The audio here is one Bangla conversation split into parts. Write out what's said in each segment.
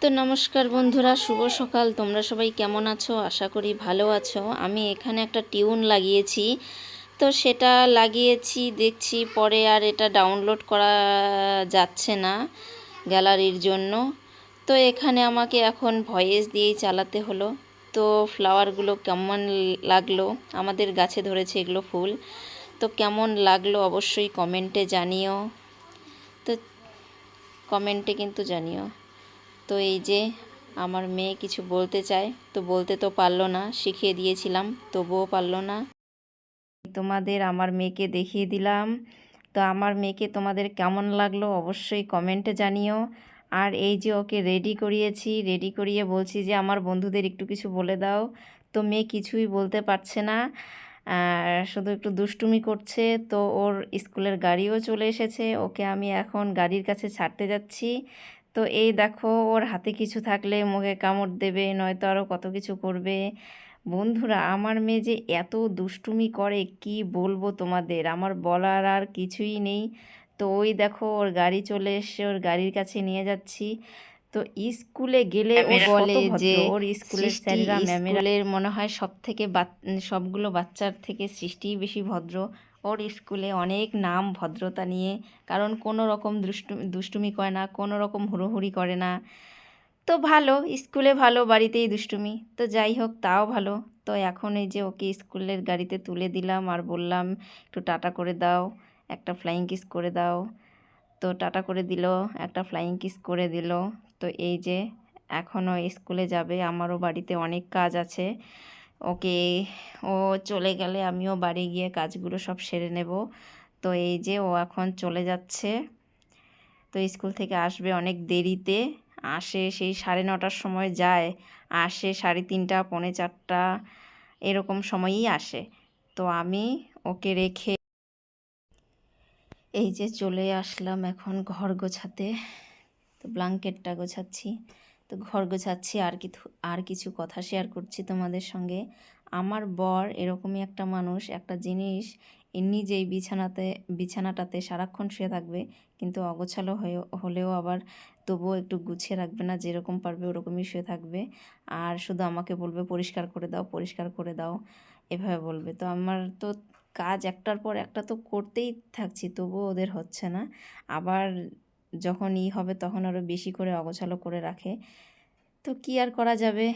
তো নমস্কার বন্ধুরা, শুভ সকাল। তোমরা সবাই কেমন আছো? আশা করি ভালো আছো। আমি এখানে একটা টিউন লাগিয়েছি। তো সেটা লাগিয়েছি, দেখছি পরে আর এটা ডাউনলোড করা যাচ্ছে না গ্যালারির জন্য। তো এখানে আমাকে এখন ভয়েস দিয়েই চালাতে হলো। তো ফ্লাওয়ারগুলো কেমন লাগল? আমাদের গাছে ধরেছে এগুলো ফুল। তো কেমন লাগল অবশ্যই কমেন্টে জানিও। তো কমেন্টে কিন্তু জানিও। তো এই যে আমার মেয়ে কিছু বলতে চায়, তো বলতে তো পারল না, শিখিয়ে দিয়েছিলাম, তবুও পারল না। তোমাদের আমার মেয়েকে দেখিয়ে দিলাম। তো আমার মেয়েকে তোমাদের কেমন লাগল অবশ্যই কমেন্টে জানিও। আর এই যে ওকে রেডি করিয়েছি রেডি করিয়ে বলছি যে আমার বন্ধুদের একটু কিছু বলে দাও। তো মেয়ে কিছুই বলতে পারছে না শুধু একটু দুষ্টুমি করছে। তো ওর স্কুলের গাড়িও চলে এসেছে, ওকে আমি এখন গাড়ির কাছে ছাড়তে যাচ্ছি। তো এই দেখো ওর হাতে কিছু থাকলে মুখে কামড় দেবে নয়তো আরও কত কিছু করবে। বন্ধুরা আমার মেয়ে যে এত দুষ্টুমি করে কি বলব তোমাদের? আমার বলার আর কিছুই নেই। তো ওই দেখো ওর গাড়ি চলে এসে ওর গাড়ির কাছে নিয়ে যাচ্ছি। তো স্কুলে গেলে ও বলে যে ওর স্কুলের স্যাররা ম্যামের মনে হয় সব থেকে সবগুলো বাচ্চার থেকে সৃষ্টিই বেশি ভদ্র। ওর স্কুলে অনেক নাম ভদ্রতা নিয়ে, কারণ কোনো রকম দুষ্টু, দুষ্টুমি করে না, কোনো রকম হুড়োহুড়ি করে না। তো ভালো, স্কুলে ভালো, বাড়িতেই দুষ্টুমি। তো যাই হোক, তাও ভালো। তো এখন এই যে ওকে স্কুলের গাড়িতে তুলে দিলাম আর বললাম, একটু টাটা করে দাও, একটা ফ্লাইং কিস করে দাও। তো টাটা করে দিল, একটা ফ্লাইং কিস করে দিল। তো এই যে, এখনও স্কুলে যাবে, আমারও বাড়িতে অনেক কাজ আছে। ওকে, ও চলে গেলে আমিও বাড়ি গিয়ে কাজগুলো সব সেরে নেব। তো এই যে ও এখন চলে যাচ্ছে। তো স্কুল থেকে আসবে অনেক দেরিতে। আসে সেই সাড়ে নটার সময় যায়। আসে সাড়ে তিনটা, পৌনে চারটা, এরকম সময়ই আসে। তো আমি ওকে রেখে এই যে চলে আসলাম এখন ঘর গোছাতে। তো ব্ল্যাঙ্কেটটা গোছাচ্ছি। তো ঘর গোছাচ্ছি, আর কি আর কিছু কথা শেয়ার করছি তোমাদের সঙ্গে। আমার বর এরকমই একটা মানুষ, একটা জিনিস নিজেই বিছানাতে, বিছানাটাতে সারাক্ষণ শুয়ে থাকবে, কিন্তু অগোছালো হয়ে, হলেও আবার তবুও একটু গুছিয়ে রাখবে না, যেরকম পারবে ওরকমই শুয়ে থাকবে। আর শুধু আমাকে বলবে, পরিষ্কার করে দাও, পরিষ্কার করে দাও, এভাবে বলবে। তো আমার তো কাজ একটার পর একটা তো করতেই থাকছি, তবুও ওদের হচ্ছে না। আবার যখন ই হবে তখন আরও বেশি করে অগোছালো করে রাখে। তো কি আর করা যাবে?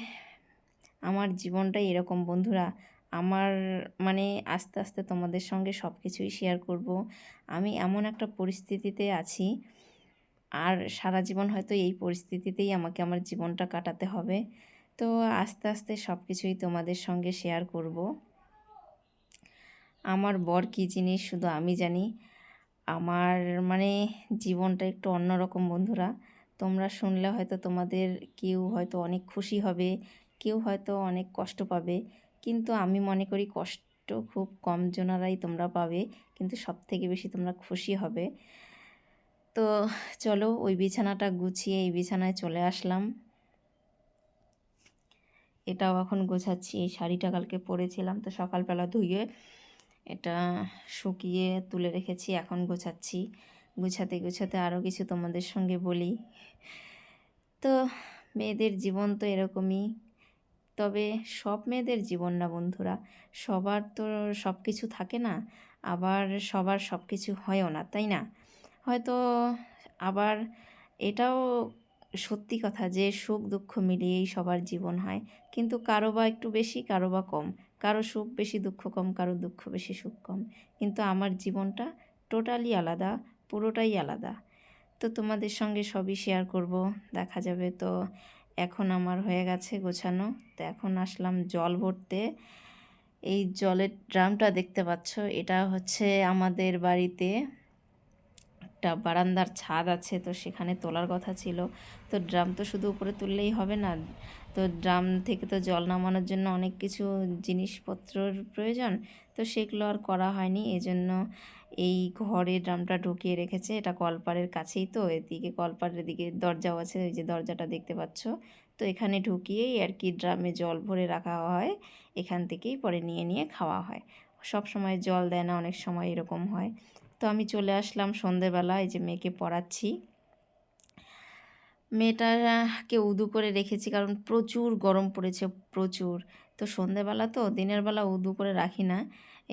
আমার জীবনটাই এরকম, বন্ধুরা। আমার মানে আস্তে আস্তে তোমাদের সঙ্গে সব কিছুই শেয়ার করব। আমি এমন একটা পরিস্থিতিতে আছি, আর সারা জীবন হয়তো এই পরিস্থিতিতেই আমাকে আমার জীবনটা কাটাতে হবে। তো আস্তে আস্তে সব কিছুই তোমাদের সঙ্গে শেয়ার করব। আমার বর কী জিনিস শুধু আমি জানি। আমার মানে জীবনটা একটু অন্যরকম বন্ধুরা। তোমরা শুনলে হয়তো তোমাদের কেউ হয়তো অনেক খুশি হবে, কেউ হয়তো অনেক কষ্ট পাবে। কিন্তু আমি মনে করি কষ্ট খুব কম জনারাই তোমরা পাবে, কিন্তু সব থেকে বেশি তোমরা খুশি হবে। তো চলো ওই বিছানাটা গুছিয়ে এই বিছানায় চলে আসলাম। এটাও এখন গোছাচ্ছি, এই শাড়িটা কালকে পরেছিলাম, তো সকালবেলা ধুয়ে এটা শুকিয়ে তুলে রেখেছি, এখন গোছাচ্ছি। গুছাতে গুছাতে আরও কিছু তোমাদের সঙ্গে বলি। তো মেয়েদের জীবন তো এরকমই, তবে সব মেয়েদের জীবন না বন্ধুরা। সবার তো সব কিছু থাকে না, আবার সবার সব কিছু হয়ও না, তাই না? হয়তো আবার এটাও সত্যি কথা যে সুখ দুঃখ মিলিয়েই সবার জীবন হয়, কিন্তু কারও বা একটু বেশি, কারও বা কম। কারও সুখ বেশি, দুঃখ কম, কারও দুঃখ বেশি, সুখ কম। কিন্তু আমার জীবনটা টোটালি আলাদা, পুরোটাই আলাদা। তো তোমাদের সঙ্গে সবই শেয়ার করব, দেখা যাবে। তো এখন আমার হয়ে গেছে গোছানো। তো এখন আসলাম জল ভরতে। এই জলের ড্রামটা দেখতে পাচ্ছ, এটা হচ্ছে আমাদের বাড়িতে একটা বারান্দার ছাদ আছে, তো সেখানে তোলার কথা ছিল। তো ড্রাম তো শুধু উপরে তুললেই হবে না। তো ড্রাম থেকে তো জল নামানোর জন্য অনেক কিছু জিনিসপত্রর প্রয়োজন। তো সেগুলো আর করা হয়নি। এজন্য এই ঘরে ড্রামটা ঢুকিয়ে রেখেছে। এটা কলপারের কাছেই তো, এদিকে কলপারের দিকে দরজাও আছে, ওই যে দরজাটা দেখতে পাচ্ছ। তো এখানে ঢুকিয়েই আর কি ড্রামে জল ভরে রাখা হয়। এখান থেকেই পরে নিয়ে নিয়ে খাওয়া হয়। সব সময় জল দেয় না, অনেক সময় এরকম হয়। তো আমি চলে আসলাম সন্ধেবেলা, এই যে মেয়েকে পড়াচ্ছি। মেয়েটাকে উদু করে রেখেছি কারণ প্রচুর গরম পড়েছে, প্রচুর। তো সন্ধেবেলা তো, দিনের বেলা উদু করে রাখি না।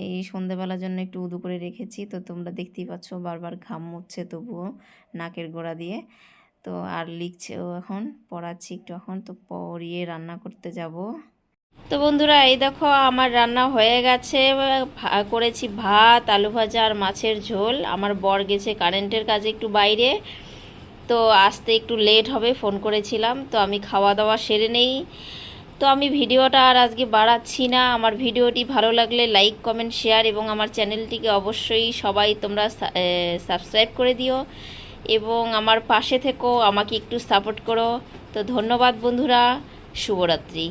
এই সন্ধেবেলার জন্য একটু উদু করে রেখেছি, তো তোমরা দেখতেই পাচ্ছ বারবার ঘাম মুচ্ছে তবুও নাকের গোড়া দিয়ে। তো আর লিখছেও এখন, পড়াচ্ছি একটু এখন, তো পড়িয়ে রান্না করতে যাব। তো বন্ধুরা, এই দেখো আমার রান্না হয়ে গেছে। করেছি ভাত, আলু ভাজা আর মাছের ঝোল। আমার বর গেছে কারেন্টের কাজে একটু বাইরে। তো আসতে একটু লেট হবে, ফোন করেছিলাম। তো আমি খাওয়া দাওয়া সেরে নেই। তো আমি ভিডিওটা আর আজকে বাড়াচ্ছি না। আমার ভিডিওটি ভালো লাগলে লাইক, কমেন্ট, শেয়ার এবং আমার চ্যানেলটিকে অবশ্যই সবাই তোমরা সাবস্ক্রাইব করে দিও এবং আমার পাশে থেকো, আমাকে একটু সাপোর্ট করো। তো ধন্যবাদ বন্ধুরা। শুভরাত্রি।